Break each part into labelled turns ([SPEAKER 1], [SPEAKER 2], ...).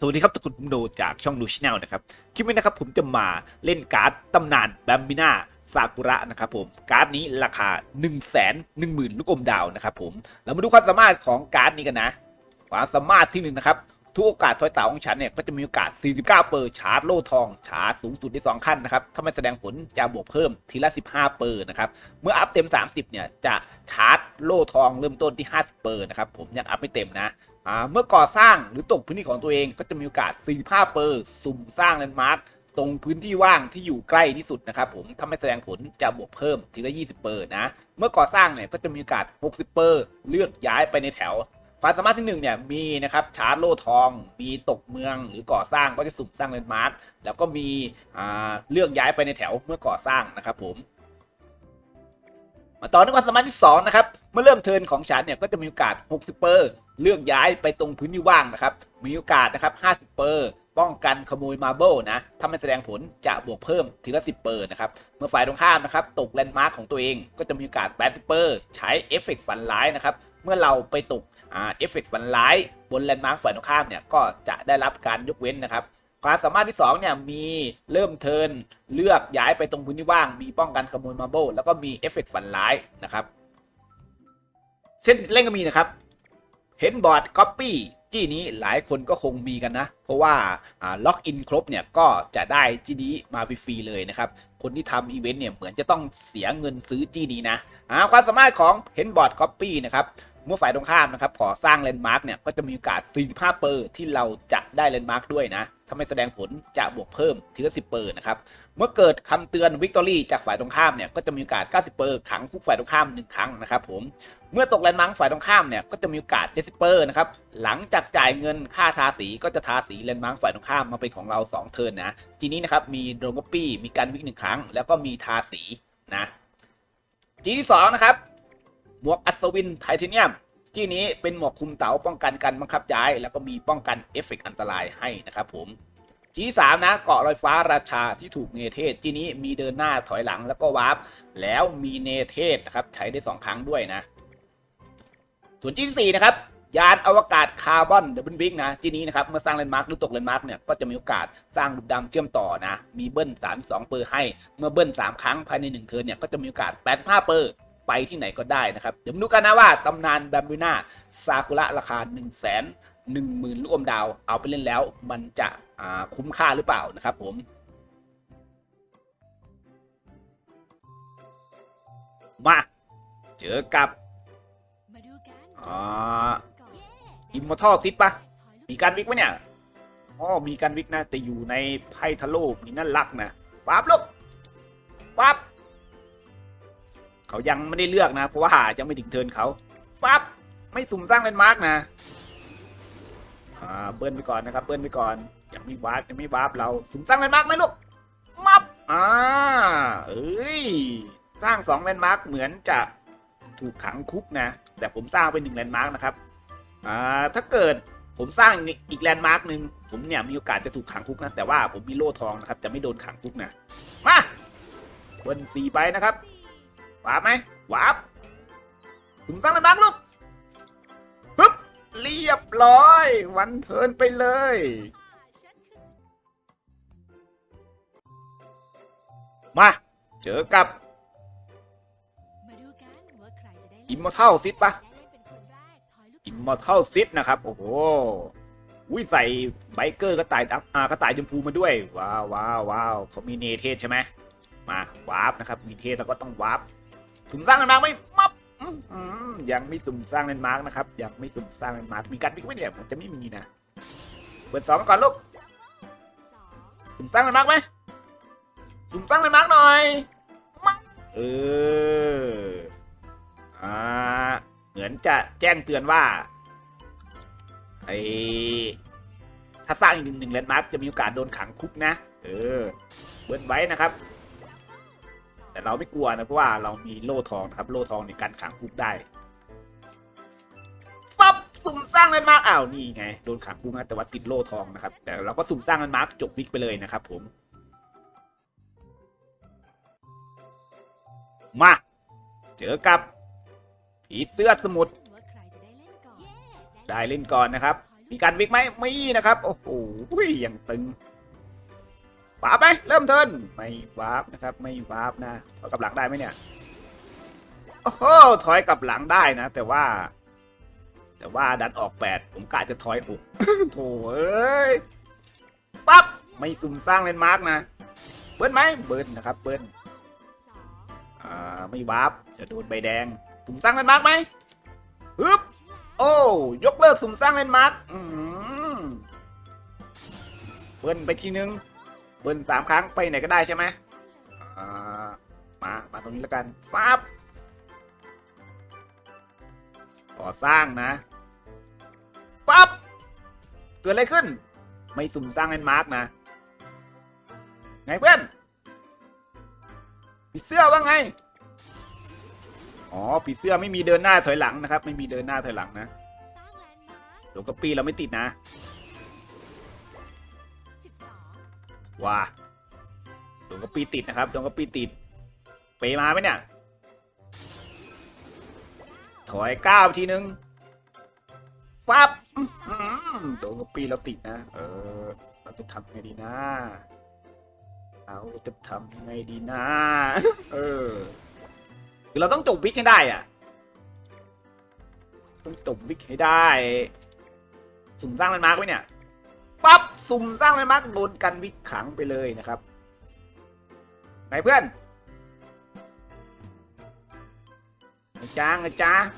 [SPEAKER 1] สวัสดีครับทุกคนผมโดจากช่องดูชแนลนะครับ คลิปนี้นะครับผมจะมาเล่นการ์ดตำนานแบมบิน่าซากุระนะครับผม การ์ดนี้ราคา 1 1 0 0 0 0 ลูกอมดาวนะครับผม เรามาดูความสามารถของการ์ดนี้กันนะ ความสามารถที่หนึ่งนะครับทุกโอกาสทอยเต่าของฉันเนี่ยก็จะมีโอกาส 49 เปอร์ชาร์จโล่ทอง ชาร์จสูงสุดได้ 2 ขั้นนะครับ ถ้าไม่แสดงผลจะบวกเพิ่มทีละ 15 เปอร์นะครับ เมื่ออัพเต็ม 30 เนี่ยจะชาร์จโล่ทองเริ่มต้นที่ 50 เปอร์นะครับ ผมยังอัพไม่เต็มนะ เมื่อก่อสร้างหรือตกพื้นที่ของตัวเองก็จะมีโอกาส45เปอร์สุ่มสร้างแลนด์มาร์คตรงพื้นที่ว่างที่อยู่ใกล้ที่สุดนะครับผมถ้าไม่แสดงผลจะบวกเพิ่มทีละ 20 เปอร์นะ เมื่อก่อสร้างเนี่ยก็จะมีโอกาส 60 เปอร์เลือกย้ายไปในแถวความสามารถที่หนึ่งเนี่ยมีนะครับชาร์จโล่ทอง มีตกเมืองหรือก่อสร้างก็จะสุ่มสร้างแลนด์มาร์คแล้วก็มีอ่าเลือกย้ายไปในแถวเมื่อก่อสร้างนะครับผมมาต่อในความสามารถที่2นะครับเมื่อเริ่มเทินของฉันเนี่ยก็จะมีโอกาส 60 เปอร์ เลือกย้ายไปตรงพื้นที่ว่างนะครับ มีโอกาสนะครับ 50 เปอร์ ป้องกันขโมยมาเบิลนะ ถ้าไม่แสดงผลจะบวกเพิ่มทีละ 10 เปอร์นะครับ เมื่อฝ่ายตรงข้ามนะครับ ตกแลนด์มาร์คของตัวเอง ก็จะมีโอกาส 80 เปอร์ ใช้เอฟเฟกต์ฝันร้ายนะครับ เมื่อเราไปตกเอฟเฟกต์ฝันร้ายบนแลนด์มาร์คฝ่ายตรงข้ามเนี่ย ก็จะได้รับการยกเว้นนะครับความสามารถที่2เนี่ยมีเริ่มเทินเลือกย้ายไปตรงพื้นที่ว่าง มีป้องกันขโมยมาร์เบิลแล้วก็มีเอฟเฟกต์ฝันร้ายนะครับ เส้นเล่นก็มีนะครับ เห็นบอร์ดก๊อปปี้จี้นี้หลายคนก็คงมีกันนะ เพราะว่าล็อกอินครบเนี่ยก็จะได้จี้นี้มาฟรีๆเลยนะครับ คนที่ทำอีเวนต์เนี่ยเหมือนจะต้องเสียเงินซื้อจี้นี้นะความสามารถของเห็นบอร์ดก๊อปปี้นะครับเมื่อฝ่ายตรงข้ามนะครับก่อสร้างแลนด์มาร์กเนี่ยก็จะมีโอกาส 45 เปอร์ที่เราจะได้แลนด์มาร์กด้วยนะ ถ้าไม่แสดงผลจะบวกเพิ่มทีละ 10 เปอร์นะครับ เมื่อเกิดคำเตือนวิกตอรี่จากฝ่ายตรงข้ามเนี่ยก็จะมีโอกาส 90เปอร์ขังคุกฝ่ายตรงข้าม 1 ครั้งนะครับผม เมื่อตกแลนด์มาร์กฝ่ายตรงข้ามเนี่ยก็จะมีโอกาส 70เปอร์นะครับ หลังจากจ่ายเงินค่าทาสีก็จะทาสีแลนด์มาร์กฝ่ายตรงข้ามมาเป็นของเรา 2 เทิร์นนะ ทีนี้นะครับมีโดนกปี้มีการวิกหนึ่งครั้ง แล้วก็มีทาสีนะจีที่สองนะครับหมวกอัศวินไทเทเนียมที่นี้เป็นหมวกคุมเต๋าป้องกันการบังคับย้าย แล้วก็มีป้องกันเอฟเฟกต์อันตรายให้นะครับผม จีสามนะเกาะลอยฟ้าราชาที่ถูกเนเธศที่นี้มีเดินหน้าถอยหลังแล้วก็วาร์ปแล้วมีเนเธศนะครับใช้ได้สองครั้งด้วยนะ ส่วนจีสี่นะครับยานอวกาศคาร์บอนเดบิลบิกนะที่นี้นะครับเมื่อสร้างแลนด์มาร์คหรือตกแลนด์มาร์คเนี่ยก็จะมีโอกาสสร้างลูกดำเชื่อมต่อนะ มีเบิ้ล32 เปอร์ให้ เมื่อเบิ้ล 3 ครั้งภายใน 1 เทิร์นเนี่ยก็จะมีโอกาส 85 เปอร์ไปที่ไหนก็ได้นะครับ เดี๋ยวมาดูกันนะว่าตำนานแบมบูน่าซากุระราคา1 1 0 0 0 0 0ลูกอมดาวเอาไปเล่นแล้ว มันจะคุ้มค่าหรือเปล่านะครับผมมาเจอกับอ่าอิมมอร์ทัลซิปะมีการวิกไหมเนี่ยอ๋อมีการวิกนะ แต่อยู่ในไพ่ทะโลกนี่นั่นรักนะปั๊บลูกปั๊บเขายังไม่ได้เลือกนะ เพราะว่ายังไม่ถึงเทินเขาปั๊บไม่สุ่มสร้างเป็นมาร์กนะ อ่าเบิ้ลไปก่อนนะครับเบิ้ลไปก่อนยังไม่วาร์ปยังไม่วาร์ปเราสุ่มสร้างเป็นมาร์กไหมลูกมับอ่าเอ้ยสร้างสองแลนด์มาร์กเหมือนจะถูกขังคุกนะ แต่ผมสร้างเป็นหนึ่งแลนด์มาร์กนะครับอ่าถ้าเกิดผมสร้างอีกแลนด์มาร์กหนึ่งผมเนี่ยมีโอกาสจะถูกขังคุกนะแต่ว่าผมมีโล่ทองนะครับจะไม่โดนขังคุกนะมาเบิ้ลสี่ไปนะครับวาร์ปไหมวาร์ปสุ่มสร้างแลนด์มาร์กลูก เรียบร้อย วันเทินไปเลย มา เจอกับ
[SPEAKER 2] มาดูกันว่าใครจะได้
[SPEAKER 1] Immortal Sid ปะ
[SPEAKER 2] อิ
[SPEAKER 1] มมอร์ทัลซินะครับ โอ้โหอุ้ยใส่ไบเกอร์กระต่ายดำอ่ากระต่ายชมพูมาด้วย ว้าวว้าวว้าวเขามีเนเทศใช่ไหมมาวาร์ปนะครับ มีเทศแล้วก็ต้องวาร์ปสุ่มสร้างนาร์กไหม่ อื้อหือยังไม่สุ่มสร้างแลนด์มาร์กนะครับยังไม่สุ่มสร้างแลนด์มาร์กมีการบิ๊กไหมเนี่ยมันจะไม่มีนะเปิดสองก่อนลูก
[SPEAKER 2] สุ่
[SPEAKER 1] มสร้างแลนด์มาร์กไหมสุ่มสร้างแลนด์มาร์กหน่อยเอออ่าเหมือนจะแจ้งเตือนว่าไอถ้าสร้างอีกหนึ่งหนึ่งแลนด์มาร์กจะมีโอกาสโดนขังคุกนะ เออเบิ้ลไว้นะครับ แต่เราไม่กลัวนะเพราะว่าเรามีโล่ทองนะครับโล่ทองในการขังคุกได้ฟับสุ่มสร้างแลนด์มาร์กอ้าวนี่ไงโดนขังคุกนะแต่ว่าติดโล่ทองนะครับ แต่เราก็สุ่มสร้างแลนด์มาร์กจบวิกไปเลยนะครับ ผม มาเจอกับผีเสื้อสมุทร
[SPEAKER 2] ได้เล่นก่อน
[SPEAKER 1] ได้เล่นก่อนนะครับ มีการวิกไหมไมีนะครับ โอ้โหยังตึง วาร์ปไหมเริ่มเทินไม่วาร์ปนะครับ ไม่วาร์ปนะถอยกลับหลังได้ไหมเนี่ย โอ้โห ถอยกลับหลังได้นะ แต่ว่า แต่ว่าดันออกแปดผมกะจะถอยหกโถเอ้ย ปั๊บ ไม่ซุ่มสร้างเลนมาร์กนะ เบิ้ลไหม เบิ้ลนะครับ เบิ้ล
[SPEAKER 2] อ่า
[SPEAKER 1] ไม่วาร์ปจะโดนใบแดงซุ่มสร้างเลนมาร์กไหมฮึบ โอ้ ยกเลิกสุ่มสร้างเลนมาร์กอื้อหือเบิ้ลไปทีนึง เบิ้ลสามครั้งไปไหนก็ได้ใช่ไหมอ่ามามาตรงนี้แล้วกันฟับก่อสร้างนะปั๊บเกิดอะไรขึ้น ไม่สุ่มสร้างเลนมาร์กนะ ไงเพื่อนผีเสื้อว่าไง อ๋อผีเสื้อไม่มีเดินหน้าถอยหลังนะครับ ไม่มีเดินหน้าถอยหลังนะ
[SPEAKER 2] สร้างแลนด์มาร์ค
[SPEAKER 1] โดนกระปีเราไม่ติดนะ ว้าโดนกระปีติดนะครับโดนกระปีติด เปมาไหมเนี่ย ถอยก้าวทีนึงฟับโดนกระปีเราติดนะ เออ เราจะทำไงดีนะเราจะทำยังไงดีนะ เออคือเราต้องจบวิกให้ได้อะต้องจบวิกให้ได้ สุ่มสร้างแลนมาร์กไว้เนี่ย ปั๊บสุ่มสร้างแลนด์มาร์กโดนกันวิกขังไปเลยนะครับ ไหนเพื่อนอาจารย์อาจารย์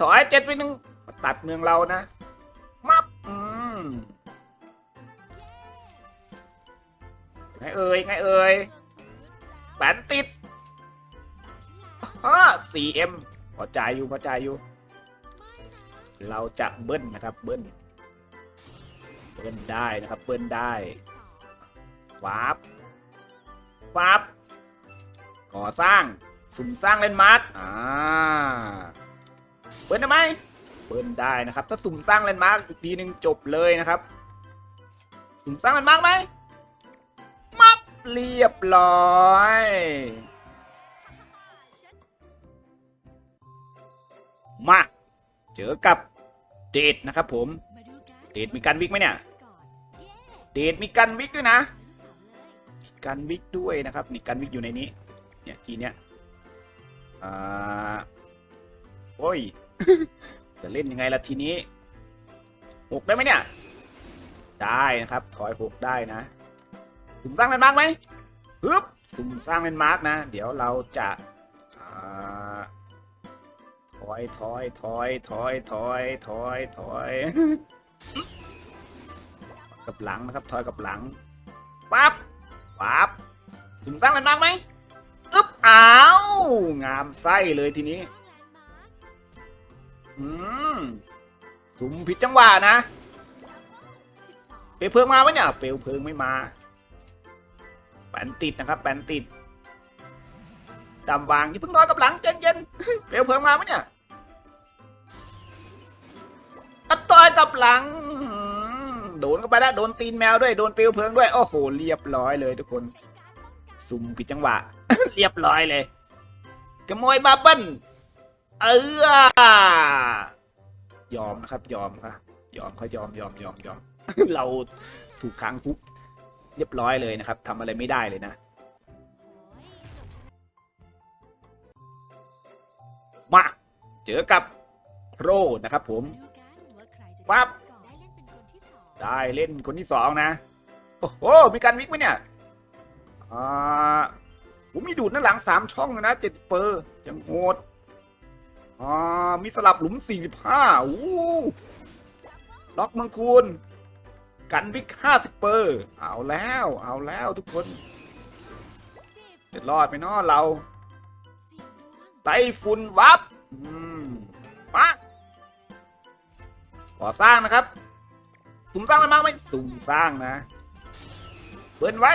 [SPEAKER 1] ถอยเจ็ดไปหนึ่งตัดเมืองเรานะมับอืมไงเอ่ยไงเอ่ยแปนติดฮ่า 4M พอใจอยู่พอใจอยู่ เราจะเบิ้ลนะครับเบิ้ล เบิ้ลได้นะครับเบิ้ลได้
[SPEAKER 2] สิบสอง
[SPEAKER 1] วาร์ปวาร์ปก่อสร้างสุ่มสร้างเลนมาร์กอ่าเบิ้ลได้ไหมเบิ้ลได้นะครับ ถ้าสุ่มสร้างเลนด์มาร์กอีกทีหนึ่งจบเลยนะครับ สุ่มสร้างเลนด์มาร์กไหมมับเรียบร้อยมาเจอกับเดทนะครับผม
[SPEAKER 2] มาดูกัน
[SPEAKER 1] เดทมีการวิกไหมเนี่ย
[SPEAKER 2] เด
[SPEAKER 1] ทมีการวิกด้วยนะ กันวิกด้วยนะครับนี่กันวิกอยู่ในนี้ เนี่ยทีเนี้ยอ่าโอ้ย จะเล่นยังไงล่ะทีนี้หกได้ไหมเนี่ย ได้นะครับ ถอยหกได้นะสุ่มสร้างแลนด์มาร์กไหมฮึบสุ่มสร้างแลนด์มาร์กนะ เดี๋ยวเราจะถอยถอยถอยถอยถอยถอยถอย กับหลังนะครับ ถอยกับหลังปั๊บปั๊บสุ่มสร้างแลนด์มาร์กไหมอึ๊บอ้าวงามไส้เลยทีนี้ อืมสุ่มผิดจังหวะนะ เปลวเพลิงมาไหมเนี่ย เปลวเพลิงไม่มา แปนติดนะครับ แปนติดดำวางอย่าเพิ่งนอนกับหลังเย็นๆเปลวเพลิงมาไหมเนี่ยตัดต่อยกับหลัง โดนเข้าไปแล้วโดนตีนแมวด้วยโดนเปลวเพลิงด้วยโอ้โหเรียบร้อยเลยทุกคนสุ่มผิดจังหวะ เรียบร้อยเลยขโมยบับเบิ้ลเออยอมนะครับยอมครับยอมเขายอมยอมยอมยอมเราถูกค้างคุกเรียบร้อยเลยนะครับทำอะไรไม่ได้เลยนะ มา เจอกับโครนะครับผมปั๊บ
[SPEAKER 2] ได้เล่นคนที่สอง
[SPEAKER 1] นะ โอ้โห มีการวิกไหมเนี่ย อ่าผมมีดูดหน้าหลังสามช่องนะเจ็ดเปอร์ยังโหดอ่ามีสลับหลุมสี่สิบห้าอู้ล็อกมังคูนกันวิกห้าสิบเปอร์ เอาแล้ว เอาแล้วทุกคน
[SPEAKER 2] สิบ
[SPEAKER 1] จะรอดไหมเนาะเราไต้ฝุ่นวับ อืมมาก่อสร้างนะครับ สุ่มสร้างมันมากไหมสุ่มสร้างนะเบิ้ลไว้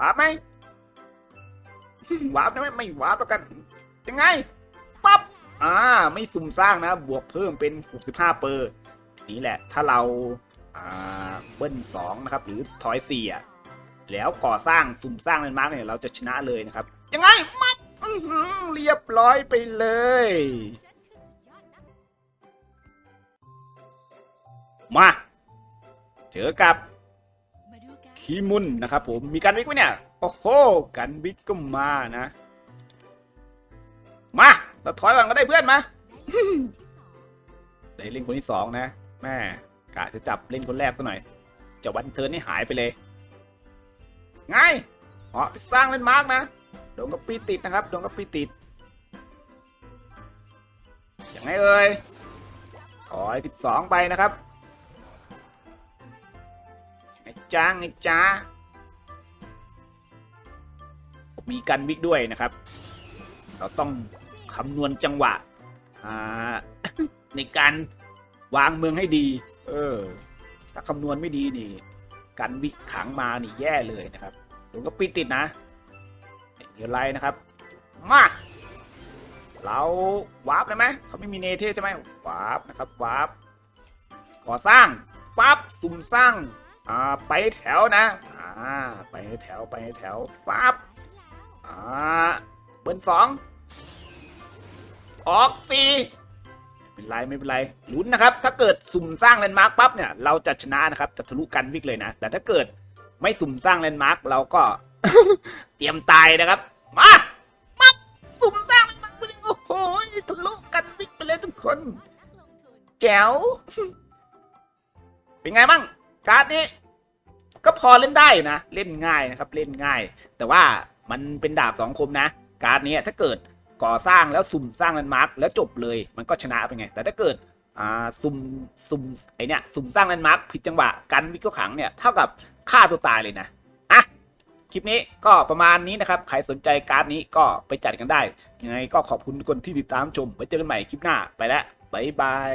[SPEAKER 1] วาร์ปไหมวาร์ปได้ไหมไม่วาร์ปแล้วกัน ยังไงปั๊บอ่า ไม่สุ่มสร้างนะ บวกเพิ่มเป็น 65 เปอร์นี่แหละ ถ้าเราอ่าเบิ้ลสองนะครับ หรือถอยสี่อะแล้วก่อสร้างสุ่มสร้างเลนมาร์กเนี่ยเราจะชนะเลยนะครับ ยังไงมับอื้อหือเรียบร้อยไปเลย มาเจอกับ
[SPEAKER 2] มาดูกัน
[SPEAKER 1] คีมุนนะครับผมมีการวิกไหมเนี่ยโอ้โหการวิกก็มานะ มาเราถอยหลังก็ได้เพื่อนมา
[SPEAKER 2] ได้เล่นคนที่สอง
[SPEAKER 1] ได้เล่นคนที่สองนะแม่กะจะจับเล่นคนแรกซะหน่อยจะวันเทิร์นนี่หายไปเลยง่ายอ๋อสร้างเล่นมาร์กนะโดนกับปีติดนะครับโดนกับปีติดอย่างไงเอ่ยถอยสิบสองไปนะครับ จ้างไอ้จ้า มีกันวิกด้วยนะครับ เราต้องคำนวณจังหวะในการวางเมืองให้ดี เออ ถ้าคำนวณไม่ดีนี่ กันวิกขังมานี่แย่เลยนะครับผมก็ปิดติดนะเดี๋ยวไรนะครับ มา เราวาร์ปได้ไหมเขาไม่มีเนเทใช่ไหมวาร์ปนะครับวาร์ปก่อสร้างปั๊บสุ่มสร้าง อ่าไปแถวนะอ่าไปแถวไปแถวปั๊บอ่าเบิร์นสองออกสี่เป็นไรไม่เป็นไรลุ้นนะครับ ถ้าเกิดสุ่มสร้างแลนด์มาร์กปั๊บเนี่ยเราจะชนะนะครับจะทะลุกันวิกเลยนะ แต่ถ้าเกิดไม่สุ่มสร้างแลนด์มาร์กเราก็เตรียมตายนะครับ มามาสุ่มสร้างแลนด์มาร์กไปเลยโอ้โหทะลุกันวิกไปเลยทุกคน
[SPEAKER 2] นักลงทุน
[SPEAKER 1] แจ๋วเป็นไงบ้าง การ์ดนี้ก็พอเล่นได้อยู่นะ เล่นง่ายนะครับ เล่นง่าย แต่ว่ามันเป็นดาบสองคมนะ การ์ดนี้ถ้าเกิดก่อสร้างแล้วสุ่มสร้างแลนด์มาร์กแล้วจบเลยมันก็ชนะไปไง แต่ถ้าเกิดอ่าสุ่มสุ่มไอเนี้ยสุ่มสร้างแลนด์มาร์กผิดจังหวะกันวิกก็ขังเนี่ยเท่ากับฆ่าตัวตายเลยนะอะคลิปนี้ก็ประมาณนี้นะครับ ใครสนใจการ์ดนี้ก็ไปจัดกันได้ยังไงก็ขอบคุณทุกคนที่ติดตามชมไว้เจอกันใหม่คลิปหน้าไปแล้วบ๊ายบาย